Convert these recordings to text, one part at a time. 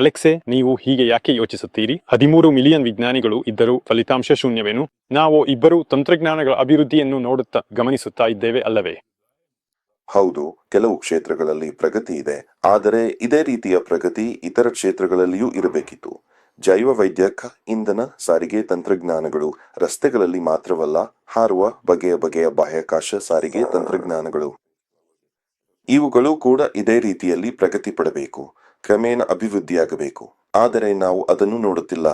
ಅಲೆಕ್ಸೆ, ನೀವು ಹೀಗೆ ಯಾಕೆ ಯೋಚಿಸುತ್ತೀರಿ? ಹದಿಮೂರು ಮಿಲಿಯನ್ ವಿಜ್ಞಾನಿಗಳು ಇದ್ದರೂ ಫಲಿತಾಂಶ ಶೂನ್ಯವೇನು? ನಾವು ಇಬ್ಬರು ತಂತ್ರಜ್ಞಾನಗಳ ಅಭಿವೃದ್ಧಿಯನ್ನು ನೋಡುತ್ತಾ ಗಮನಿಸುತ್ತಾ ಇದ್ದೇವೆ ಅಲ್ಲವೇ? ಹೌದು, ಕೆಲವು ಕ್ಷೇತ್ರಗಳಲ್ಲಿ ಪ್ರಗತಿ ಇದೆ, ಆದರೆ ಇದೇ ರೀತಿಯ ಪ್ರಗತಿ ಇತರ ಕ್ಷೇತ್ರಗಳಲ್ಲಿಯೂ ಇರಬೇಕಿತ್ತು. ಜೈವ ವೈದ್ಯಕ ಇಂಧನ ಸಾರಿಗೆ ತಂತ್ರಜ್ಞಾನಗಳು ರಸ್ತೆಗಳಲ್ಲಿ ಮಾತ್ರವಲ್ಲ, ಹಾರುವ ಬಗೆಯ ಬಗೆಯ ಬಾಹ್ಯಾಕಾಶ ಸಾರಿಗೆ ತಂತ್ರಜ್ಞಾನಗಳು. ಇವುಗಳು ಕೂಡ ಇದೇ ರೀತಿಯಲ್ಲಿ ಪ್ರಗತಿ ಪಡಬೇಕು. ಕ್ರಮೇಣ ಅಭಿವೃದ್ಧಿಯಾಗಬೇಕು. ಆದರೆ ನಾವು ಅದನ್ನು ನೋಡುತ್ತಿಲ್ಲ.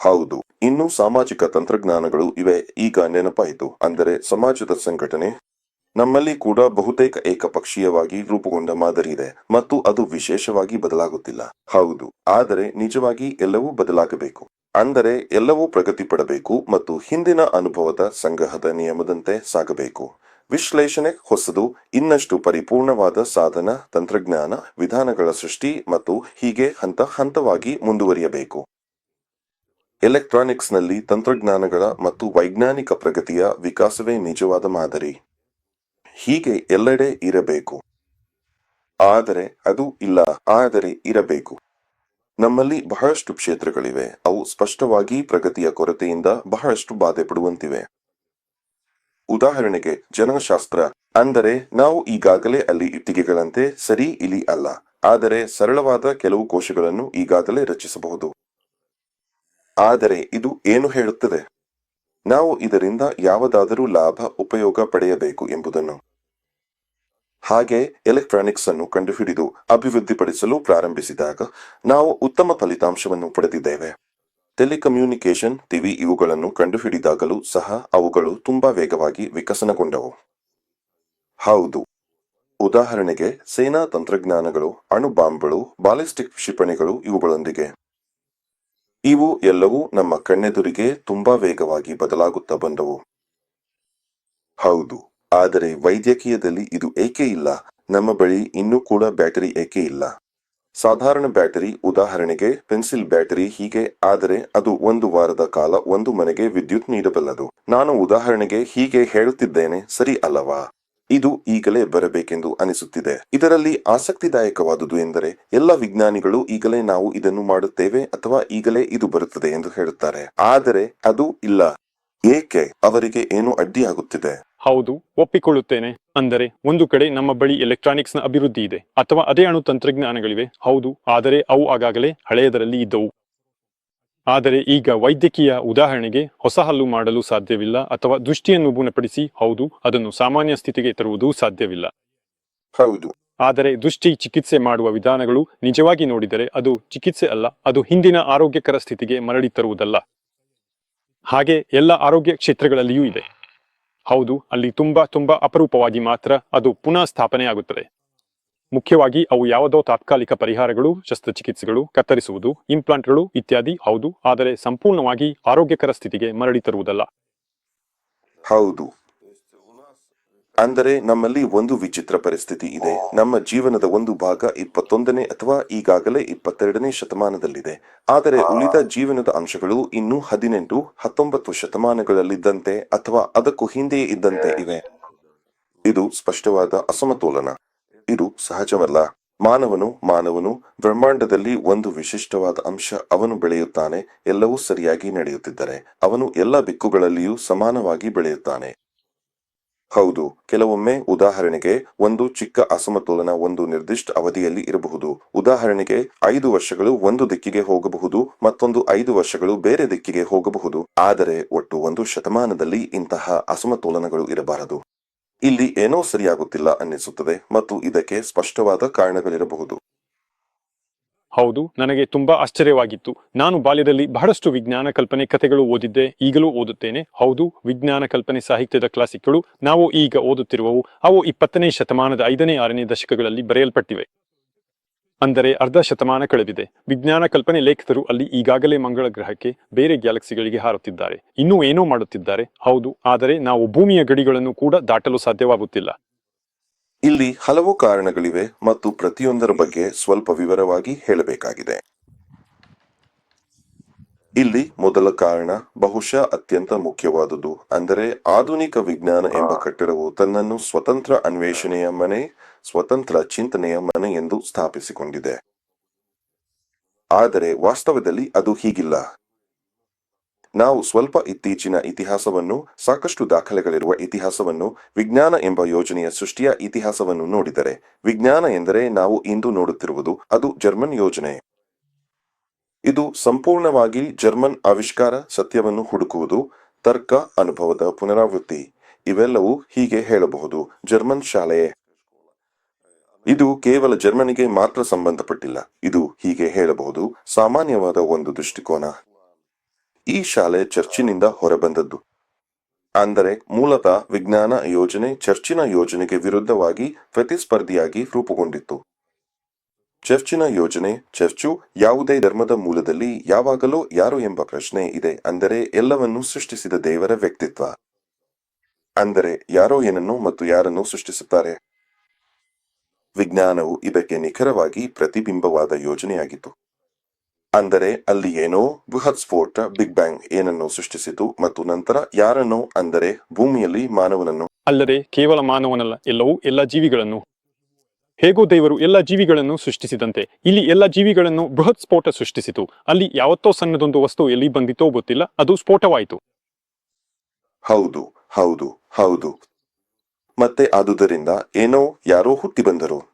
ಹೌದು, ಇನ್ನು ಸಾಮಾಜಿಕ ತಂತ್ರಜ್ಞಾನಗಳು ಇವೆ. ಈಗ ನೆನಪಾಯಿತು. ಅಂದರೆ ಸಮಾಜದ ಸಂಘಟನೆ ನಮ್ಮಲ್ಲಿ ಕೂಡ ಬಹುತೇಕ ಏಕಪಕ್ಷೀಯವಾಗಿ ರೂಪುಗೊಂಡ ಮಾದರಿ ಇದೆ. ಮತ್ತು ಅದು ವಿಶೇಷವಾಗಿ ಬದಲಾಗುತ್ತಿಲ್ಲ. ಹೌದು, ಆದರೆ ನಿಜವಾಗಿ ಎಲ್ಲವೂ ಬದಲಾಗಬೇಕು. ಅಂದರೆ ಎಲ್ಲವೂ ಪ್ರಗತಿ ಪಡಬೇಕು ಮತ್ತು ಹಿಂದಿನ ಅನುಭವದ ಸಂಗ್ರಹದ ನಿಯಮದಂತೆ ಸಾಗಬೇಕು. ವಿಶ್ಲೇಷಣೆ ಹೊಸದು, ಇನ್ನಷ್ಟು ಪರಿಪೂರ್ಣವಾದ ಸಾಧನ, ತಂತ್ರಜ್ಞಾನ, ವಿಧಾನಗಳ ಸೃಷ್ಟಿ ಮತ್ತು ಹೀಗೆ ಹಂತ ಹಂತವಾಗಿ ಮುಂದುವರಿಯಬೇಕು. ಎಲೆಕ್ಟ್ರಾನಿಕ್ಸ್ನಲ್ಲಿ ತಂತ್ರಜ್ಞಾನಗಳ ಮತ್ತು ವೈಜ್ಞಾನಿಕ ಪ್ರಗತಿಯ ವಿಕಾಸವೇ ನಿಜವಾದ ಮಾದರಿ. ಹೀಗೆ ಎಲ್ಲೆಡೆ ಇರಬೇಕು. ಆದರೆ ಅದು ಇಲ್ಲ, ಆದರೆ ಇರಬೇಕು. ನಮ್ಮಲ್ಲಿ ಬಹಳಷ್ಟು ಕ್ಷೇತ್ರಗಳಿವೆ, ಅವು ಸ್ಪಷ್ಟವಾಗಿ ಪ್ರಗತಿಯ ಕೊರತೆಯಿಂದ ಬಹಳಷ್ಟು ಬಾಧೆ ಪಡುವಂತಿವೆ ಉದಾಹರಣೆಗೆ ಜನಶಾಸ್ತ್ರ ಅಂದರೆ ನಾವು ಈಗಾಗಲೇ ಅಲ್ಲಿ ಇಟ್ಟಿಗೆಗಳಂತೆ ಸರಿ ಇಲಿ ಅಲ್ಲ, ಆದರೆ ಸರಳವಾದ ಕೆಲವು ಕೋಶಗಳನ್ನು ಈಗಾಗಲೇ ರಚಿಸಬಹುದು. ಆದರೆ ಇದು ಏನು ಹೇಳುತ್ತದೆ? ನಾವು ಇದರಿಂದ ಯಾವುದಾದರೂ ಲಾಭ, ಉಪಯೋಗ ಪಡೆಯಬೇಕು ಎಂಬುದನ್ನು. ಹಾಗೆ ಎಲೆಕ್ಟ್ರಾನಿಕ್ಸ್ ಅನ್ನು ಕಂಡುಹಿಡಿದು ಅಭಿವೃದ್ಧಿಪಡಿಸಲು ಪ್ರಾರಂಭಿಸಿದಾಗ ನಾವು ಉತ್ತಮ ಫಲಿತಾಂಶವನ್ನು ಪಡೆದಿದ್ದೇವೆ. ಟೆಲಿಕಮ್ಯುನಿಕೇಶನ್ ಟಿವಿ ಇವುಗಳನ್ನು ಕಂಡುಹಿಡಿದಾಗಲೂ ಸಹ ಅವುಗಳು ತುಂಬಾ ವೇಗವಾಗಿ ವಿಕಸನಗೊಂಡವು. ಹೌದು. ಉದಾಹರಣೆಗೆ, ಸೇನಾ ತಂತ್ರಜ್ಞಾನಗಳು, ಅಣು ಬಾಂಬ್ಗಳು ಬಾಲಿಸ್ಟಿಕ್ ಕ್ಷಿಪಣಿಗಳು ಇವುಗಳೊಂದಿಗೆ. ಇವು ಎಲ್ಲವೂ ನಮ್ಮ ಕಣ್ಣೆದುರಿಗೆ ತುಂಬಾ ವೇಗವಾಗಿ ಬದಲಾಗುತ್ತಾ ಬಂದವು. ಹೌದು. ಆದರೆ ವೈದ್ಯಕೀಯದಲ್ಲಿ ಇದು ಏಕೆ ಇಲ್ಲ? ನಮ್ಮ ಬಳಿ ಇನ್ನೂ ಕೂಡ ಬ್ಯಾಟರಿ ಏಕೆ ಇಲ್ಲ? ಸಾಧಾರಣ ಬ್ಯಾಟರಿ, ಉದಾಹರಣೆಗೆ ಪೆನ್ಸಿಲ್ ಬ್ಯಾಟರಿ ಹೀಗೆ, ಆದರೆ ಅದು ಒಂದು ವಾರದ ಕಾಲ ಒಂದು ಮನೆಗೆ ವಿದ್ಯುತ್ ನೀಡಬಲ್ಲದು. ನಾನು ಉದಾಹರಣೆಗೆ ಹೀಗೆ ಹೇಳುತ್ತಿದ್ದೇನೆ, ಸರಿ ಅಲ್ಲವಾ? ಇದು ಈಗಲೇ ಬರಬೇಕೆಂದು ಅನಿಸುತ್ತಿದೆ. ಇದರಲ್ಲಿ ಆಸಕ್ತಿದಾಯಕವಾದುದು ಎಂದರೆ, ಎಲ್ಲ ವಿಜ್ಞಾನಿಗಳು ಈಗಲೇ ನಾವು ಇದನ್ನು ಮಾಡುತ್ತೇವೆ ಅಥವಾ ಈಗಲೇ ಇದು ಬರುತ್ತದೆ ಎಂದು ಹೇಳುತ್ತಾರೆ. ಆದರೆ ಅದು ಇಲ್ಲ. ಏಕೆ? ಅವರಿಗೆ ಏನು ಅಡ್ಡಿಯಾಗುತ್ತಿದೆ? ಹೌದು ಒಪ್ಪಿಕೊಳ್ಳುತ್ತೇನೆ. ಅಂದರೆ ಒಂದು ಕಡೆ ನಮ್ಮ ಬಳಿ ಎಲೆಕ್ಟ್ರಾನಿಕ್ಸ್ನ ಅಭಿವೃದ್ಧಿ ಇದೆ ಅಥವಾ ಅದೇ ಅಣು ತಂತ್ರಜ್ಞಾನಗಳಿವೆ ಹೌದು ಆದರೆ ಅವು ಆಗಾಗಲೇ ಹಳೆಯದರಲ್ಲಿ ಇದ್ದವು. ಆದರೆ ಈಗ ವೈದ್ಯಕೀಯ ಉದಾಹರಣೆಗೆ ಹೊಸ ಹಲ್ಲು ಮಾಡಲು ಸಾಧ್ಯವಿಲ್ಲ ಅಥವಾ ದೃಷ್ಟಿಯನ್ನು ಗುಣಪಡಿಸಿ ಹೌದು ಅದನ್ನು ಸಾಮಾನ್ಯ ಸ್ಥಿತಿಗೆ ತರುವುದು ಸಾಧ್ಯವಿಲ್ಲ. ಹೌದು. ಆದರೆ ದೃಷ್ಟಿ ಚಿಕಿತ್ಸೆ ಮಾಡುವ ವಿಧಾನಗಳು ನಿಜವಾಗಿ ನೋಡಿದರೆ ಅದು ಚಿಕಿತ್ಸೆ ಅಲ್ಲ ಅದು ಹಿಂದಿನ ಆರೋಗ್ಯಕರ ಸ್ಥಿತಿಗೆ ಮರಳಿ ತರುವುದಲ್ಲ. ಹಾಗೆ ಎಲ್ಲ ಆರೋಗ್ಯ ಕ್ಷೇತ್ರಗಳಲ್ಲಿಯೂ ಇದೆ. ಹೌದು, ಅಲ್ಲಿ ತುಂಬಾ ತುಂಬಾ ಅಪರೂಪವಾಗಿ ಮಾತ್ರ ಅದು ಪುನಃ ಸ್ಥಾಪನೆ ಆಗುತ್ತದೆ. ಮುಖ್ಯವಾಗಿ ಅವು ಯಾವುದೋ ತಾತ್ಕಾಲಿಕ ಪರಿಹಾರಗಳು, ಶಸ್ತ್ರಚಿಕಿತ್ಸೆಗಳು, ಕತ್ತರಿಸುವುದು, ಇಂಪ್ಲಾಂಟ್ಗಳು ಇತ್ಯಾದಿ ಹೌದು, ಆದರೆ ಸಂಪೂರ್ಣವಾಗಿ ಆರೋಗ್ಯಕರ ಸ್ಥಿತಿಗೆ ಮರಳಿ ತರುವುದಲ್ಲ. ಹೌದು. ಅಂದರೆ ನಮ್ಮಲ್ಲಿ ಒಂದು ವಿಚಿತ್ರ ಪರಿಸ್ಥಿತಿ ಇದೆ. ನಮ್ಮ ಜೀವನದ ಒಂದು ಭಾಗ ಇಪ್ಪತ್ತೊಂದನೇ ಅಥವಾ ಈಗಾಗಲೇ ಇಪ್ಪತ್ತೆರಡನೇ ಶತಮಾನದಲ್ಲಿದೆ. ಆದರೆ ಉಳಿದ ಜೀವನದ ಅಂಶಗಳು ಇನ್ನೂ ಹದಿನೆಂಟು ಹತ್ತೊಂಬತ್ತು ಶತಮಾನಗಳಲ್ಲಿದ್ದಂತೆ ಅಥವಾ ಅದಕ್ಕೂ ಹಿಂದೆಯೇ ಇದ್ದಂತೆ ಇವೆ. ಇದು ಸ್ಪಷ್ಟವಾದ ಅಸಮತೋಲನ. ಇದು ಸಹಜವಲ್ಲ. ಮಾನವನು ಮಾನವನು ಬ್ರಹ್ಮಾಂಡದಲ್ಲಿ ಒಂದು ವಿಶಿಷ್ಟವಾದ ಅಂಶ ಅವನು ಬೆಳೆಯುತ್ತಾನೆ ಎಲ್ಲವೂ ಸರಿಯಾಗಿ ನಡೆಯುತ್ತಿದ್ದರೆ ಅವನು ಎಲ್ಲ ಬಿಕ್ಕುಗಳಲ್ಲಿಯೂ ಸಮಾನವಾಗಿ ಬೆಳೆಯುತ್ತಾನೆ. ಹೌದು, ಕೆಲವೊಮ್ಮೆ ಉದಾಹರಣೆಗೆ ಒಂದು ಚಿಕ್ಕ ಅಸಮತೋಲನ ಒಂದು ನಿರ್ದಿಷ್ಟ ಅವಧಿಯಲ್ಲಿ ಇರಬಹುದು. ಉದಾಹರಣೆಗೆ, ಐದು ವರ್ಷಗಳು ಒಂದು ದಿಕ್ಕಿಗೆ ಹೋಗಬಹುದು, ಮತ್ತೊಂದು ಐದು ವರ್ಷಗಳು ಬೇರೆ ದಿಕ್ಕಿಗೆ ಹೋಗಬಹುದು. ಆದರೆ, ಒಟ್ಟು ಒಂದು ಶತಮಾನದಲ್ಲಿ ಇಂತಹ ಅಸಮತೋಲನಗಳು ಇರಬಾರದು. ಇಲ್ಲಿ ಏನೋ ಸರಿಯಾಗುತ್ತಿಲ್ಲ ಅನ್ನಿಸುತ್ತದೆ ಮತ್ತು ಇದಕ್ಕೆ ಸ್ಪಷ್ಟವಾದ ಕಾರಣಗಳಿರಬಹುದು. ಹೌದು, ನನಗೆ ತುಂಬಾ ಆಶ್ಚರ್ಯವಾಗಿತ್ತು. ನಾನು ಬಾಲ್ಯದಲ್ಲಿ ಬಹಳಷ್ಟು ವಿಜ್ಞಾನ ಕಲ್ಪನೆ ಕಥೆಗಳು ಓದಿದ್ದೆ, ಈಗಲೂ ಓದುತ್ತೇನೆ. ಹೌದು, ವಿಜ್ಞಾನ ಕಲ್ಪನೆ ಸಾಹಿತ್ಯದ ಕ್ಲಾಸಿಕ್ಗಳು ನಾವು ಈಗ ಓದುತ್ತಿರುವವು, ಅವು ಇಪ್ಪತ್ತನೇ ಶತಮಾನದ ಐದನೇ, ಆರನೇ ದಶಕಗಳಲ್ಲಿ ಬರೆಯಲ್ಪಟ್ಟಿವೆ. ಅಂದರೆ ಅರ್ಧ ಶತಮಾನ ಕಳೆದಿದೆ. ವಿಜ್ಞಾನ ಕಲ್ಪನೆ ಲೇಖಕರು ಅಲ್ಲಿ ಈಗಾಗಲೇ ಮಂಗಳ ಗ್ರಹಕ್ಕೆ ಬೇರೆ ಗ್ಯಾಲಕ್ಸಿಗಳಿಗೆ ಹಾರುತ್ತಿದ್ದಾರೆ. ಇನ್ನೂ ಏನೋ ಮಾಡುತ್ತಿದ್ದಾರೆ. ಹೌದು, ಆದರೆ ನಾವು ಭೂಮಿಯ ಗಡಿಗಳನ್ನು ಕೂಡ ದಾಟಲು ಸಾಧ್ಯವಾಗುತ್ತಿಲ್ಲ. ಇಲ್ಲಿ ಹಲವು ಕಾರಣಗಳಿವೆ ಮತ್ತು ಪ್ರತಿಯೊಂದರ ಬಗ್ಗೆ ಸ್ವಲ್ಪ ವಿವರವಾಗಿ ಹೇಳಬೇಕಾಗಿದೆ. ಇಲ್ಲಿ ಮೊದಲ ಕಾರಣ ಬಹುಶಃ ಅತ್ಯಂತ ಮುಖ್ಯವಾದುದು. ಅಂದರೆ ಆಧುನಿಕ ವಿಜ್ಞಾನ ಎಂಬ ಕಟ್ಟಡವು ತನ್ನನ್ನು ಸ್ವತಂತ್ರ ಅನ್ವೇಷಣೆಯ ಮನೆ ಸ್ವತಂತ್ರ ಚಿಂತನೆಯ ಮನೆ ಎಂದು ಸ್ಥಾಪಿಸಿಕೊಂಡಿದೆ. ಆದರೆ ವಾಸ್ತವದಲ್ಲಿ ಅದು ಹೀಗಿಲ್ಲ. ನಾವು ಸ್ವಲ್ಪ ಇತ್ತೀಚಿನ ಇತಿಹಾಸವನ್ನು, ಸಾಕಷ್ಟು ದಾಖಲೆಗಳಿರುವ ಇತಿಹಾಸವನ್ನು, ವಿಜ್ಞಾನ ಎಂಬ ಯೋಜನೆಯ ಸೃಷ್ಟಿಯ ಇತಿಹಾಸವನ್ನು ನೋಡಿದರೆ, ವಿಜ್ಞಾನ ಎಂದರೆ ನಾವು ಇಂದು ನೋಡುತ್ತಿರುವುದು ಅದು ಜರ್ಮನ್ ಯೋಜನೆ. ಇದು ಸಂಪೂರ್ಣವಾಗಿ ಜರ್ಮನ್ ಆವಿಷ್ಕಾರ ಸತ್ಯವನ್ನು ಹುಡುಕುವುದು, ತರ್ಕ ಅನುಭವದ ಪುನರಾವೃತ್ತಿ. ಇವೆಲ್ಲವೂ ಹೀಗೆ ಹೇಳಬಹುದು, ಜರ್ಮನ್ ಶಾಲೆ. ಇದು ಕೇವಲ ಜರ್ಮನಿಗೆ ಮಾತ್ರ ಸಂಬಂಧಪಟ್ಟಿಲ್ಲ, ಇದು ಹೀಗೆ ಹೇಳಬಹುದು, ಸಾಮಾನ್ಯವಾದ ಒಂದು ದೃಷ್ಟಿಕೋನ. ಈ ಶಾಲೆ ಚರ್ಚಿನಿಂದ ಹೊರಬಂದದ್ದು. ಅಂದರೆ ಮೂಲತಃ ವಿಜ್ಞಾನ ಯೋಜನೆ ಚರ್ಚಿನ ಯೋಜನೆಗೆ ವಿರುದ್ಧವಾಗಿ ಪ್ರತಿಸ್ಪರ್ಧಿಯಾಗಿ ರೂಪುಗೊಂಡಿತ್ತು. ಚರ್ಚಿನ ಯೋಜನೆ, ಚರ್ಚು ಯಾವುದೇ ಧರ್ಮದ ಮೂಲದಲ್ಲಿ ಯಾವಾಗಲೂ ಯಾರು ಎಂಬ ಪ್ರಶ್ನೆ ಇದೆ ಅಂದರೆ ಎಲ್ಲವನ್ನೂ ಸೃಷ್ಟಿಸಿದ ದೇವರ ವ್ಯಕ್ತಿತ್ವ. ಅಂದರೆ ಯಾರೋ ಏನನ್ನು ಮತ್ತು ಯಾರನ್ನು ಸೃಷ್ಟಿಸುತ್ತಾರೆ. ವಿಜ್ಞಾನವು ಇದಕ್ಕೆ ನಿಖರವಾಗಿ ಪ್ರತಿಬಿಂಬವಾದ ಯೋಜನೆಯಾಗಿತ್ತು. ಅಂದರೆ ಅಲ್ಲಿ ಏನೋ ಬೃಹತ್ ಸ್ಫೋಟ ಬಿಗ್ ಬ್ಯಾಂಗ್ ಏನನ್ನು ಸೃಷ್ಟಿಸಿತು ಮತ್ತು ನಂತರ ಯಾರನ್ನು ಅಂದರೆ ಭೂಮಿಯಲ್ಲಿ ಮಾನವನನ್ನು? ಅಲ್ಲದೆ ಕೇವಲ ಮಾನವನಲ್ಲ ಎಲ್ಲವೂ ಎಲ್ಲ ಜೀವಿಗಳನ್ನು. ಹೇಗೋ ದೇವರು ಎಲ್ಲ ಜೀವಿಗಳನ್ನು ಸೃಷ್ಟಿಸಿದಂತೆ. ಇಲ್ಲಿ ಎಲ್ಲ ಜೀವಿಗಳನ್ನು ಬೃಹತ್ ಸ್ಫೋಟ ಸೃಷ್ಟಿಸಿತು. ಅಲ್ಲಿ ಯಾವತ್ತೋ ಸಣ್ಣದೊಂದು ವಸ್ತು ಎಲ್ಲಿ ಬಂದಿತೋ ಗೊತ್ತಿಲ್ಲ ಅದು ಸ್ಫೋಟವಾಯಿತು. ಹೌದು ಹೌದು ಹೌದು. ಮತ್ತೆ ಆದುದರಿಂದ ಏನೋ ಯಾರೋ ಹುಟ್ಟಿ ಬಂದರು.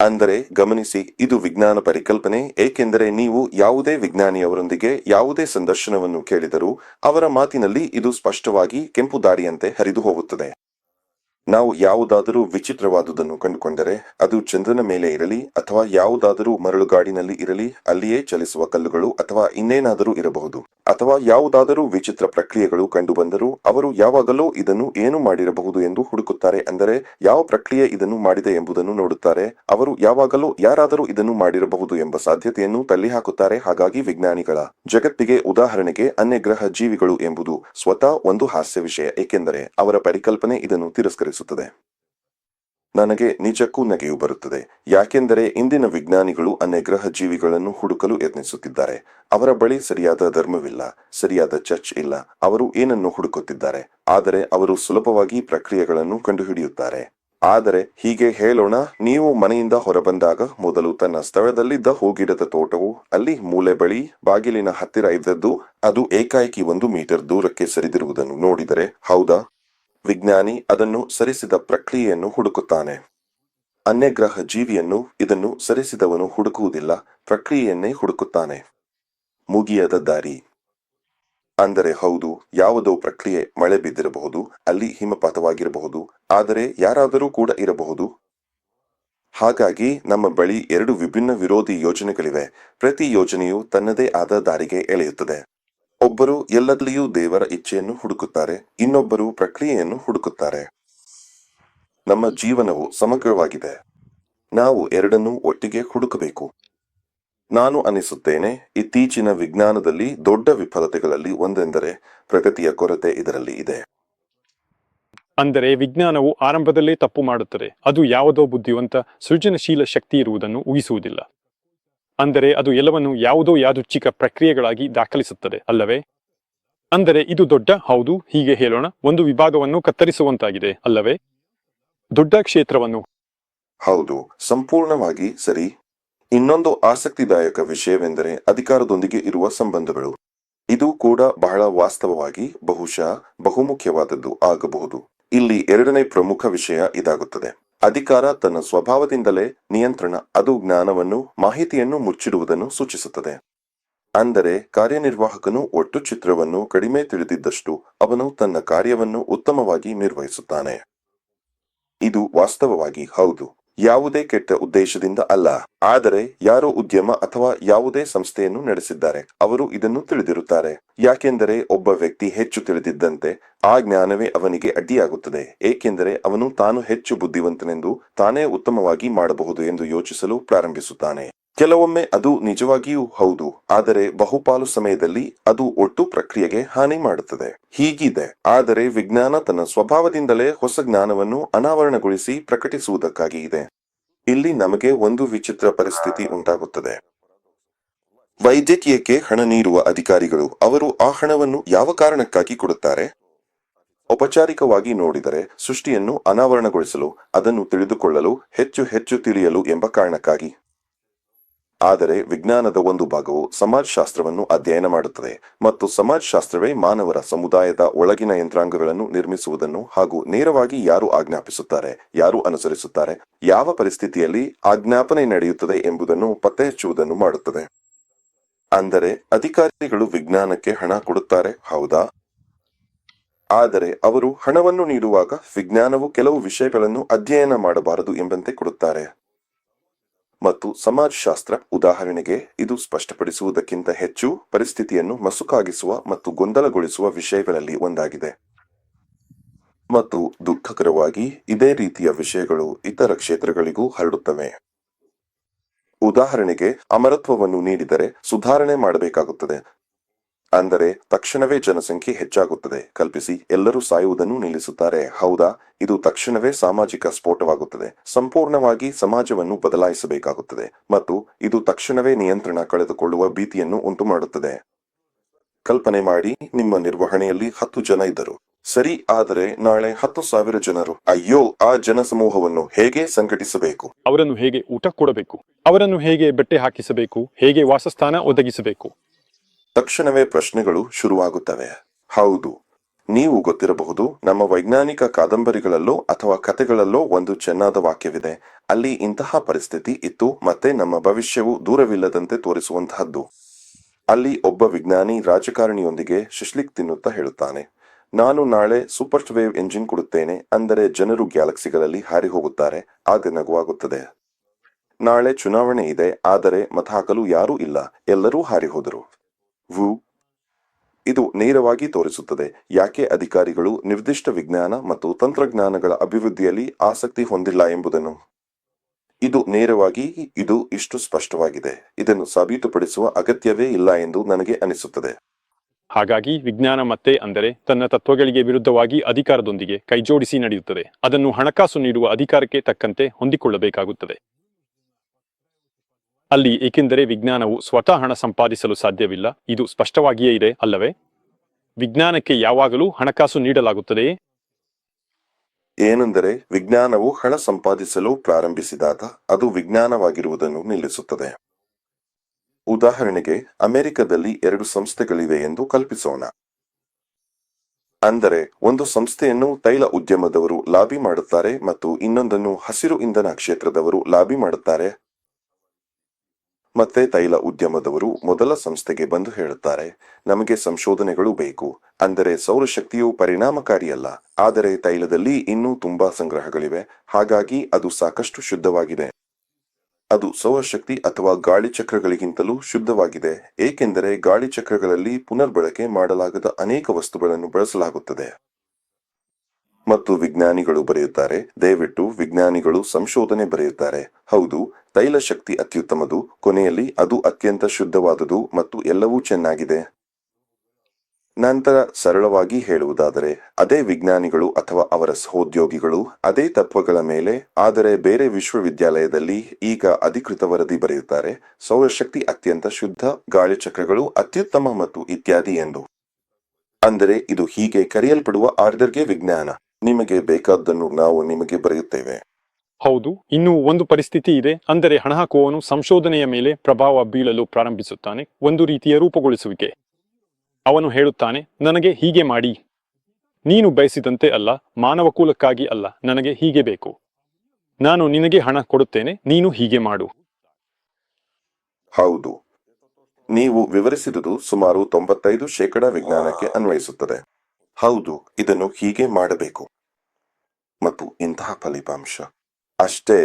ಅಂದರೆ ಗಮನಿಸಿ, ಇದು ವಿಜ್ಞಾನ ಪರಿಕಲ್ಪನೆ, ಏಕೆಂದರೆ ನೀವು ಯಾವುದೇ ವಿಜ್ಞಾನಿಯವರೊಂದಿಗೆ ಯಾವುದೇ ಸಂದರ್ಶನವನ್ನು ಕೇಳಿದರೂ ಅವರ ಮಾತಿನಲ್ಲಿ ಇದು ಸ್ಪಷ್ಟವಾಗಿ ಕೆಂಪು ದಾರಿಯಂತೆ ಹರಿದು ಹೋಗುತ್ತದೆ ನಾವು ಯಾವುದಾದರೂ ವಿಚಿತ್ರವಾದುದನ್ನು ಕಂಡುಕೊಂಡರೆ ಅದು ಚಂದ್ರನ ಮೇಲೆ ಇರಲಿ ಅಥವಾ ಯಾವುದಾದರೂ ಮರಳುಗಾಡಿನಲ್ಲಿ ಇರಲಿ, ಅಲ್ಲಿಯೇ ಚಲಿಸುವ ಕಲ್ಲುಗಳು ಅಥವಾ ಇನ್ನೇನಾದರೂ ಇರಬಹುದು. ಅಥವಾ ಯಾವುದಾದರೂ ವಿಚಿತ್ರ ಪ್ರಕ್ರಿಯೆಗಳು ಕಂಡುಬಂದರೂ ಅವರು ಯಾವಾಗಲೂ ಇದನ್ನು ಏನು ಮಾಡಿರಬಹುದು ಎಂದು ಹುಡುಕುತ್ತಾರೆ ಅಂದರೆ ಯಾವ ಪ್ರಕ್ರಿಯೆ ಇದನ್ನು ಮಾಡಿದೆ ಎಂಬುದನ್ನು ನೋಡುತ್ತಾರೆ, ಅವರು ಯಾವಾಗಲೂ ಯಾರಾದರೂ ಇದನ್ನು ಮಾಡಿರಬಹುದು ಎಂಬ ಸಾಧ್ಯತೆಯನ್ನು ತಳ್ಳಿ ಹಾಕುತ್ತಾರೆ ಹಾಗಾಗಿ ವಿಜ್ಞಾನಿಗಳ ಜಗತ್ತಿಗೆ ಉದಾಹರಣೆಗೆ ಅನ್ಯಗ್ರಹ ಜೀವಿಗಳು ಎಂಬುದು ಸ್ವತಃ ಒಂದು ಹಾಸ್ಯ ವಿಷಯ, ಏಕೆಂದರೆ ಅವರ ಪರಿಕಲ್ಪನೆ ಇದನ್ನು ತಿರಸ್ಕರಿಸುತ್ತದೆ. ನನಗೆ ನಿಜಕ್ಕೂ ನಗೆಯು ಬರುತ್ತದೆ. ಯಾಕೆಂದರೆ ಇಂದಿನ ವಿಜ್ಞಾನಿಗಳು ಅನ್ಯಗ್ರಹ ಜೀವಿಗಳನ್ನು ಹುಡುಕಲು ಯತ್ನಿಸುತ್ತಿದ್ದಾರೆ. ಅವರ ಬಳಿ ಸರಿಯಾದ ಧರ್ಮವಿಲ್ಲ, ಸರಿಯಾದ ಚರ್ಚ್ ಇಲ್ಲ, ಅವರು ಏನನ್ನು ಹುಡುಕುತ್ತಿದ್ದಾರೆ? ಆದರೆ ಅವರು ಸುಲಭವಾಗಿ ಪ್ರಕ್ರಿಯೆಗಳನ್ನು ಕಂಡುಹಿಡಿಯುತ್ತಾರೆ. ಆದರೆ ಹೀಗೆ ಹೇಳೋಣ, ನೀವು ಮನೆಯಿಂದ ಹೊರಬಂದಾಗ ಮೊದಲು ತನ್ನ ಸ್ಥಳದಲ್ಲಿದ್ದ ಹೂಗಿಡದ ತೋಟವು, ಅಲ್ಲಿ ಮೂಲೆ ಬಳಿ ಬಾಗಿಲಿನ ಹತ್ತಿರ ಇದ್ದದ್ದು, ಅದು ಏಕಾಏಕಿ ಒಂದು ಮೀಟರ್ ದೂರಕ್ಕೆ ಸರಿದಿರುವುದನ್ನು ನೋಡಿದರೆ, ಹೌದಾ? ವಿಜ್ಞಾನಿ ಅದನ್ನು ಸರಿಸಿದ ಪ್ರಕ್ರಿಯೆಯನ್ನು ಹುಡುಕುತ್ತಾನೆ. ಅನ್ಯಗ್ರಹ ಜೀವಿಯನ್ನು ಇದನ್ನು ಸರಿಸಿದವನು ಹುಡುಕುವುದಿಲ್ಲ, ಪ್ರಕ್ರಿಯೆಯನ್ನೇ ಹುಡುಕುತ್ತಾನೆ. ಮುಗಿಯದ ದಾರಿ. ಅಂದರೆ ಹೌದು, ಯಾವುದೋ ಪ್ರಕ್ರಿಯೆ ಮಳೆ ಬಿದ್ದಿರಬಹುದು, ಅಲ್ಲಿ ಹಿಮಪಾತವಾಗಿರಬಹುದು, ಆದರೆ ಯಾರಾದರೂ ಕೂಡ ಇರಬಹುದು. ಹಾಗಾಗಿ ನಮ್ಮ ಬಳಿ ಎರಡು ವಿಭಿನ್ನ ವಿರೋಧಿ ಯೋಜನೆಗಳಿವೆ. ಪ್ರತಿ ಯೋಜನೆಯು ತನ್ನದೇ ಆದ ದಾರಿಗೆ ಎಳೆಯುತ್ತದೆ. ಒಬ್ಬರು ಎಲ್ಲದಲ್ಲಿಯೂ ದೇವರ ಇಚ್ಛೆಯನ್ನು ಹುಡುಕುತ್ತಾರೆ, ಇನ್ನೊಬ್ಬರು ಪ್ರಕ್ರಿಯೆಯನ್ನು ಹುಡುಕುತ್ತಾರೆ. ನಮ್ಮ ಜೀವನವು ಸಮಗ್ರವಾಗಿದೆ. ನಾವು ಎರಡನ್ನೂ ಒಟ್ಟಿಗೆ ಹುಡುಕಬೇಕು. ನಾನು ಅನಿಸುತ್ತೇನೆ ಇತ್ತೀಚಿನ ವಿಜ್ಞಾನದಲ್ಲಿ ದೊಡ್ಡ ವಿಫಲತೆಗಳಲ್ಲಿ ಒಂದೆಂದರೆ ಪ್ರಗತಿಯ ಕೊರತೆ ಇದರಲ್ಲಿ ಇದೆ. ಅಂದರೆ ವಿಜ್ಞಾನವು ಆರಂಭದಲ್ಲೇ ತಪ್ಪು ಮಾಡುತ್ತದೆ. ಅದು ಯಾವುದೋ ಬುದ್ಧಿವಂತ ಸೃಜನಶೀಲ ಶಕ್ತಿ ಇರುವುದನ್ನು ಊಹಿಸುವುದಿಲ್ಲ. ಅಂದರೆ ಅದು ಎಲ್ಲವನ್ನು ಯಾವುದೋ ಯಾದೃಚ್ಛಿಕ ಪ್ರಕ್ರಿಯೆಗಳಾಗಿ ದಾಖಲಿಸುತ್ತದೆ, ಅಲ್ಲವೇ? ಅಂದರೆ ಇದು ದೊಡ್ಡ, ಹೌದು, ಹೀಗೆ ಹೇಳೋಣ, ಒಂದು ವಿಭಾಗವನ್ನು ಕತ್ತರಿಸುವಂತಾಗಿದೆ, ಅಲ್ಲವೇ? ದೊಡ್ಡ ಕ್ಷೇತ್ರವನ್ನು. ಹೌದು, ಸಂಪೂರ್ಣವಾಗಿ ಸರಿ. ಇನ್ನೊಂದು ಆಸಕ್ತಿದಾಯಕ ವಿಷಯವೆಂದರೆ ಅಧಿಕಾರದೊಂದಿಗೆ ಇರುವ ಸಂಬಂಧಗಳು. ಇದು ಕೂಡ ಬಹಳ ವಾಸ್ತವವಾಗಿ, ಬಹುಶಃ ಬಹುಮುಖ್ಯವಾದದ್ದು ಆಗಬಹುದು. ಇಲ್ಲಿ ಎರಡನೇ ಪ್ರಮುಖ ವಿಷಯ ಇದಾಗುತ್ತದೆ. ಅಧಿಕಾರ ತನ್ನ ಸ್ವಭಾವದಿಂದಲೇ ನಿಯಂತ್ರಣ, ಅದು ಜ್ಞಾನವನ್ನು, ಮಾಹಿತಿಯನ್ನು ಮುಚ್ಚಿಡುವುದನ್ನು ಸೂಚಿಸುತ್ತದೆ. ಅಂದರೆ ಕಾರ್ಯನಿರ್ವಾಹಕನು ಒಟ್ಟು ಚಿತ್ರವನ್ನು ಕಡಿಮೆ ತಿಳಿದಿದ್ದಷ್ಟು ಅವನು ತನ್ನ ಕಾರ್ಯವನ್ನು ಉತ್ತಮವಾಗಿ ನಿರ್ವಹಿಸುತ್ತಾನೆ. ಇದು ವಾಸ್ತವವಾಗಿ ಹೌದು. ಯಾವುದೇ ಕೆಟ್ಟ ಉದ್ದೇಶದಿಂದ ಅಲ್ಲ. ಆದರೆ ಯಾರೋ ಉದ್ಯಮ ಅಥವಾ ಯಾವುದೇ ಸಂಸ್ಥೆಯನ್ನು ನಡೆಸಿದ್ದಾರೆ. ಅವರು ಇದನ್ನು ತಿಳಿದಿರುತ್ತಾರೆ. ಯಾಕೆಂದರೆ ಒಬ್ಬ ವ್ಯಕ್ತಿ ಹೆಚ್ಚು ತಿಳಿದಿದ್ದಂತೆ ಆ ಜ್ಞಾನವೇ ಅವನಿಗೆ ಅಡ್ಡಿಯಾಗುತ್ತದೆ. ಏಕೆಂದರೆ ಅವನು ತಾನು ಹೆಚ್ಚು ಬುದ್ಧಿವಂತನೆಂದು ತಾನೇ ಉತ್ತಮವಾಗಿ ಮಾಡಬಹುದು ಎಂದು ಯೋಚಿಸಲು ಪ್ರಾರಂಭಿಸುತ್ತಾನೆ. ಕೆಲವೊಮ್ಮೆ ಅದು ನಿಜವಾಗಿಯೂ ಹೌದು, ಆದರೆ ಬಹುಪಾಲು ಸಮಯದಲ್ಲಿ ಅದು ಒಟ್ಟು ಪ್ರಕ್ರಿಯೆಗೆ ಹಾನಿ ಮಾಡುತ್ತದೆ. ಹೀಗಿದೆ, ಆದರೆ ವಿಜ್ಞಾನ ತನ್ನ ಸ್ವಭಾವದಿಂದಲೇ ಹೊಸ ಜ್ಞಾನವನ್ನು ಅನಾವರಣಗೊಳಿಸಿ ಪ್ರಕಟಿಸುವುದಕ್ಕಾಗಿ ಇದೆ. ಇಲ್ಲಿ ನಮಗೆ ಒಂದು ವಿಚಿತ್ರ ಪರಿಸ್ಥಿತಿ ಉಂಟಾಗುತ್ತದೆ. ವೈದ್ಯಕೀಯಕ್ಕೆ ಹಣ ನೀಡುವ ಅಧಿಕಾರಿಗಳು ಅವರು ಆ ಹಣವನ್ನು ಯಾವ ಕಾರಣಕ್ಕಾಗಿ ಕೊಡುತ್ತಾರೆ? ಔಪಚಾರಿಕವಾಗಿ ನೋಡಿದರೆ ಸೃಷ್ಟಿಯನ್ನು ಅನಾವರಣಗೊಳಿಸಲು, ಅದನ್ನು ತಿಳಿದುಕೊಳ್ಳಲು, ಹೆಚ್ಚು ಹೆಚ್ಚು ತಿಳಿಯಲು ಎಂಬ ಕಾರಣಕ್ಕಾಗಿ. ಆದರೆ ವಿಜ್ಞಾನದ ಒಂದು ಭಾಗವು ಸಮಾಜಶಾಸ್ತ್ರವನ್ನು ಅಧ್ಯಯನ ಮಾಡುತ್ತದೆ ಮತ್ತು ಸಮಾಜಶಾಸ್ತ್ರವೇ ಮಾನವರ ಸಮುದಾಯದ ಒಳಗಿನ ಯಂತ್ರಾಂಗಗಳನ್ನು ನಿರ್ಮಿಸುವುದನ್ನು ಹಾಗೂ ನೇರವಾಗಿ ಯಾರು ಆಜ್ಞಾಪಿಸುತ್ತಾರೆ, ಯಾರು ಅನುಸರಿಸುತ್ತಾರೆ, ಯಾವ ಪರಿಸ್ಥಿತಿಯಲ್ಲಿ ಆಜ್ಞಾಪನೆ ನಡೆಯುತ್ತದೆ ಎಂಬುದನ್ನು ಪತ್ತೆ ಹಚ್ಚುವುದನ್ನು ಮಾಡುತ್ತದೆ. ಅಂದರೆ ಅಧಿಕಾರಿಗಳು ವಿಜ್ಞಾನಕ್ಕೆ ಹಣ ಕೊಡುತ್ತಾರೆ, ಹೌದಾ? ಆದರೆ ಅವರು ಹಣವನ್ನು ನೀಡುವಾಗ ವಿಜ್ಞಾನವು ಕೆಲವು ವಿಷಯಗಳನ್ನು ಅಧ್ಯಯನ ಮಾಡಬಾರದು ಎಂಬಂತೆ ಕೊಡುತ್ತಾರೆ. ಮತ್ತು ಸಮಾಜಶಾಸ್ತ್ರ ಉದಾಹರಣೆಗೆ ಇದು ಸ್ಪಷ್ಟಪಡಿಸುವುದಕ್ಕಿಂತ ಹೆಚ್ಚು ಪರಿಸ್ಥಿತಿಯನ್ನು ಮಸುಕಾಗಿಸುವ ಮತ್ತು ಗೊಂದಲಗೊಳಿಸುವ ವಿಷಯಗಳಲ್ಲಿ ಒಂದಾಗಿದೆ. ಮತ್ತು ದುಃಖಕರವಾಗಿ ಇದೇ ರೀತಿಯ ವಿಷಯಗಳು ಇತರ ಕ್ಷೇತ್ರಗಳಿಗೂ ಹರಡುತ್ತವೆ. ಉದಾಹರಣೆಗೆ ಅಮರತ್ವವನ್ನು ನೀಡಿದರೆ ಸುಧಾರಣೆ ಮಾಡಬೇಕಾಗುತ್ತದೆ. ಅಂದರೆ ತಕ್ಷಣವೇ ಜನಸಂಖ್ಯೆ ಹೆಚ್ಚಾಗುತ್ತದೆ. ಕಲ್ಪಿಸಿ, ಎಲ್ಲರೂ ಸಾಯುವುದನ್ನು ನಿಲ್ಲಿಸುತ್ತಾರೆ. ಹೌದಾ? ಇದು ತಕ್ಷಣವೇ ಸಾಮಾಜಿಕ ಸ್ಫೋಟವಾಗುತ್ತದೆ. ಸಂಪೂರ್ಣವಾಗಿ ಸಮಾಜವನ್ನು ಬದಲಾಯಿಸಬೇಕಾಗುತ್ತದೆ. ಮತ್ತು ಇದು ತಕ್ಷಣವೇ ನಿಯಂತ್ರಣ ಕಳೆದುಕೊಳ್ಳುವ ಭೀತಿಯನ್ನು ಉಂಟು ಮಾಡುತ್ತದೆ ಕಲ್ಪನೆ ಮಾಡಿ, ನಿಮ್ಮ ನಿರ್ವಹಣೆಯಲ್ಲಿ ಹತ್ತು ಜನ ಇದ್ದರು. ಸರಿ, ಆದರೆ ನಾಳೆ ಹತ್ತು ಸಾವಿರ ಜನರು. ಅಯ್ಯೋ, ಆ ಜನಸಮೂಹವನ್ನು ಹೇಗೆ ಸಂಘಟಿಸಬೇಕು? ಅವರನ್ನು ಹೇಗೆ ಊಟ ಕೊಡಬೇಕು? ಅವರನ್ನು ಹೇಗೆ ಬಟ್ಟೆ ಹಾಕಿಸಬೇಕು? ಹೇಗೆ ವಾಸಸ್ಥಾನ ಒದಗಿಸಬೇಕು? ತಕ್ಷಣವೇ ಪ್ರಶ್ನೆಗಳು ಶುರುವಾಗುತ್ತವೆ. ಹೌದು. ನೀವು ಗೊತ್ತಿರಬಹುದು, ನಮ್ಮ ವೈಜ್ಞಾನಿಕ ಕಾದಂಬರಿಗಳಲ್ಲೋ ಅಥವಾ ಕಥೆಗಳಲ್ಲೋ ಒಂದು ಚೆನ್ನಾದ ವಾಕ್ಯವಿದೆ. ಅಲ್ಲಿ ಇಂತಹ ಪರಿಸ್ಥಿತಿ ಇತ್ತು ಮತ್ತೆ ನಮ್ಮ ಭವಿಷ್ಯವು ದೂರವಿಲ್ಲದಂತೆ ತೋರಿಸುವಂತಹದ್ದು. ಅಲ್ಲಿ ಒಬ್ಬ ವಿಜ್ಞಾನಿ ರಾಜಕಾರಣಿಯೊಂದಿಗೆ ಶಿಶ್ಲಿಕ್ ತಿನ್ನುತ್ತಾ ಹೇಳುತ್ತಾನೆ. ನಾನು ನಾಳೆ ಸೂಪರ್ ವೇವ್ ಎಂಜಿನ್ ಕೊಡುತ್ತೇನೆ, ಅಂದರೆ ಜನರು ಗ್ಯಾಲಕ್ಸಿಗಳಲ್ಲಿ ಹಾರಿ ಹೋಗುತ್ತಾರೆ ಆಗ ನಗುವಾಗುತ್ತದೆ. ನಾಳೆ ಚುನಾವಣೆ ಇದೆ, ಆದರೆ ಮತ ಹಾಕಲು ಯಾರೂ ಇಲ್ಲ, ಎಲ್ಲರೂ ಹಾರಿ ಹೋದರು ವು ಇದು ನೇರವಾಗಿ ತೋರಿಸುತ್ತದೆ. ಯಾಕೆ ಅಧಿಕಾರಿಗಳು ನಿರ್ದಿಷ್ಟ ವಿಜ್ಞಾನ ಮತ್ತು ತಂತ್ರಜ್ಞಾನಗಳ ಅಭಿವೃದ್ಧಿಯಲ್ಲಿ ಆಸಕ್ತಿ ಹೊಂದಿಲ್ಲ ಎಂಬುದನ್ನು? ಇದು ನೇರವಾಗಿ ಇದು ಇಷ್ಟು ಸ್ಪಷ್ಟವಾಗಿದೆ. ಇದನ್ನು ಸಾಬೀತುಪಡಿಸುವ ಅಗತ್ಯವೇ ಇಲ್ಲ ಎಂದು ನನಗೆ ಅನಿಸುತ್ತದೆ. ಹಾಗಾಗಿ ವಿಜ್ಞಾನ ಮತ್ತೆ ಅಂದರೆ ತನ್ನ ತತ್ವಗಳಿಗೆ ವಿರುದ್ಧವಾಗಿ ಅಧಿಕಾರದೊಂದಿಗೆ ಕೈಜೋಡಿಸಿ ನಡೆಯುತ್ತದೆ. ಅದನ್ನು ಹಣಕಾಸು ನೀಡುವ ಅಧಿಕಾರಕ್ಕೆ ತಕ್ಕಂತೆ ಹೊಂದಿಕೊಳ್ಳಬೇಕಾಗುತ್ತದೆ. ಅಲ್ಲಿ ಏಕೆಂದರೆ ವಿಜ್ಞಾನವು ಸ್ವತಃ ಹಣ ಸಂಪಾದಿಸಲು ಸಾಧ್ಯವಿಲ್ಲ. ಇದು ಸ್ಪಷ್ಟವಾಗಿಯೇ ಇದೆ, ಅಲ್ಲವೇ? ವಿಜ್ಞಾನಕ್ಕೆ ಯಾವಾಗಲೂ ಹಣಕಾಸು ನೀಡಲಾಗುತ್ತದೆಯೇ? ಏನೆಂದರೆ, ವಿಜ್ಞಾನವು ಹಣ ಸಂಪಾದಿಸಲು ಪ್ರಾರಂಭಿಸಿದಾಗ ಅದು ವಿಜ್ಞಾನವಾಗಿರುವುದನ್ನು ನಿಲ್ಲಿಸುತ್ತದೆ. ಉದಾಹರಣೆಗೆ, ಅಮೆರಿಕದಲ್ಲಿ ಎರಡು ಸಂಸ್ಥೆಗಳಿವೆ ಎಂದು ಕಲ್ಪಿಸೋಣ. ಅಂದರೆ, ಒಂದು ಸಂಸ್ಥೆಯನ್ನು ತೈಲ ಉದ್ಯಮದವರು ಲಾಬಿ ಮಾಡುತ್ತಾರೆ ಮತ್ತು ಇನ್ನೊಂದನ್ನು ಹಸಿರು ಇಂಧನ ಕ್ಷೇತ್ರದವರು ಲಾಬಿ ಮಾಡುತ್ತಾರೆ. ಮತ್ತೆ ತೈಲ ಉದ್ಯಮದವರು ಮೊದಲ ಸಂಸ್ಥೆಗೆ ಬಂದು ಹೇಳುತ್ತಾರೆ, ನಮಗೆ ಸಂಶೋಧನೆಗಳು ಬೇಕು. ಅಂದರೆ ಸೌರಶಕ್ತಿಯು ಪರಿಣಾಮಕಾರಿಯಲ್ಲ. ಆದರೆ ತೈಲದಲ್ಲಿ ಇನ್ನೂ ತುಂಬಾ ಸಂಗ್ರಹಗಳಿವೆ. ಹಾಗಾಗಿ ಅದು ಸಾಕಷ್ಟು ಶುದ್ಧವಾಗಿದೆ. ಅದು ಸೌರಶಕ್ತಿ ಅಥವಾ ಗಾಳಿ ಚಕ್ರಗಳಿಗಿಂತಲೂ ಶುದ್ಧವಾಗಿದೆ. ಏಕೆಂದರೆ ಗಾಳಿ ಚಕ್ರಗಳಲ್ಲಿ ಪುನರ್ಬಳಕೆ ಮಾಡಲಾಗದ ಅನೇಕ ವಸ್ತುಗಳನ್ನು ಬಳಸಲಾಗುತ್ತದೆ. ಮತ್ತು ವಿಜ್ಞಾನಿಗಳು ಬರೆಯುತ್ತಾರೆ. ದಯವಿಟ್ಟು ವಿಜ್ಞಾನಿಗಳು ಸಂಶೋಧನೆ ಬರೆಯುತ್ತಾರೆ. ಹೌದು, ತೈಲ ಶಕ್ತಿ ಅತ್ಯುತ್ತಮದು, ಕೊನೆಯಲ್ಲಿ ಅದು ಅತ್ಯಂತ ಶುದ್ಧವಾದುದು ಮತ್ತು ಎಲ್ಲವೂ ಚೆನ್ನಾಗಿದೆ. ನಂತರ ಸರಳವಾಗಿ ಹೇಳುವುದಾದರೆ, ಅದೇ ವಿಜ್ಞಾನಿಗಳು ಅಥವಾ ಅವರ ಸಹೋದ್ಯೋಗಿಗಳು ಅದೇ ತತ್ವಗಳ ಮೇಲೆ, ಆದರೆ ಬೇರೆ ವಿಶ್ವವಿದ್ಯಾಲಯದಲ್ಲಿ ಈಗ ಅಧಿಕೃತ ವರದಿ ಬರೆಯುತ್ತಾರೆ. ಸೌರಶಕ್ತಿ ಅತ್ಯಂತ ಶುದ್ಧ ಗಾಳಿಚಕ್ರಗಳು ಅತ್ಯುತ್ತಮ ಮತ್ತು ಇತ್ಯಾದಿ ಎಂದು. ಅಂದರೆ ಇದು ಹೀಗೆ ಕರೆಯಲ್ಪಡುವ ಆರ್ದರ್ಗೆ ವಿಜ್ಞಾನ. ನಿಮಗೆ ಬೇಕಾದ್ದನ್ನು ನಾವು ನಿಮಗೆ ಬರೆಯುತ್ತೇವೆ. ಹೌದು ಇನ್ನೂ ಒಂದು ಪರಿಸ್ಥಿತಿ ಇದೆ. ಅಂದರೆ ಹಣ ಹಾಕುವವನು ಸಂಶೋಧನೆಯ ಮೇಲೆ ಪ್ರಭಾವ ಬೀಳಲು ಪ್ರಾರಂಭಿಸುತ್ತಾನೆ. ಒಂದು ರೀತಿಯ ರೂಪುಗೊಳಿಸುವಿಕೆ. ಅವನು ಹೇಳುತ್ತಾನೆ ನನಗೆ ಹೀಗೆ ಮಾಡಿ. ನೀನು ಬಯಸಿದಂತೆ ಅಲ್ಲ ಮಾನವ ಕುಲಕ್ಕಾಗಿ ಅಲ್ಲ ನನಗೆ ಹೀಗೆ ಬೇಕು. ನಾನು ನಿನಗೆ ಹಣ ಕೊಡುತ್ತೇನೆ ನೀನು ಹೀಗೆ ಮಾಡು. ಹೌದು. ನೀವು ವಿವರಿಸಿದುದು ಸುಮಾರು ತೊಂಬತ್ತೈದು ಶೇಕಡಾ ವಿಜ್ಞಾನಕ್ಕೆ ಅನ್ವಯಿಸುತ್ತದೆ. ಹೌದು ಇದನ್ನು ಹೀಗೆ ಮಾಡಬೇಕು. ಮತ್ತು ಇಂತಹ ಫಲಿತಾಂಶ. ಅಷ್ಟೇ.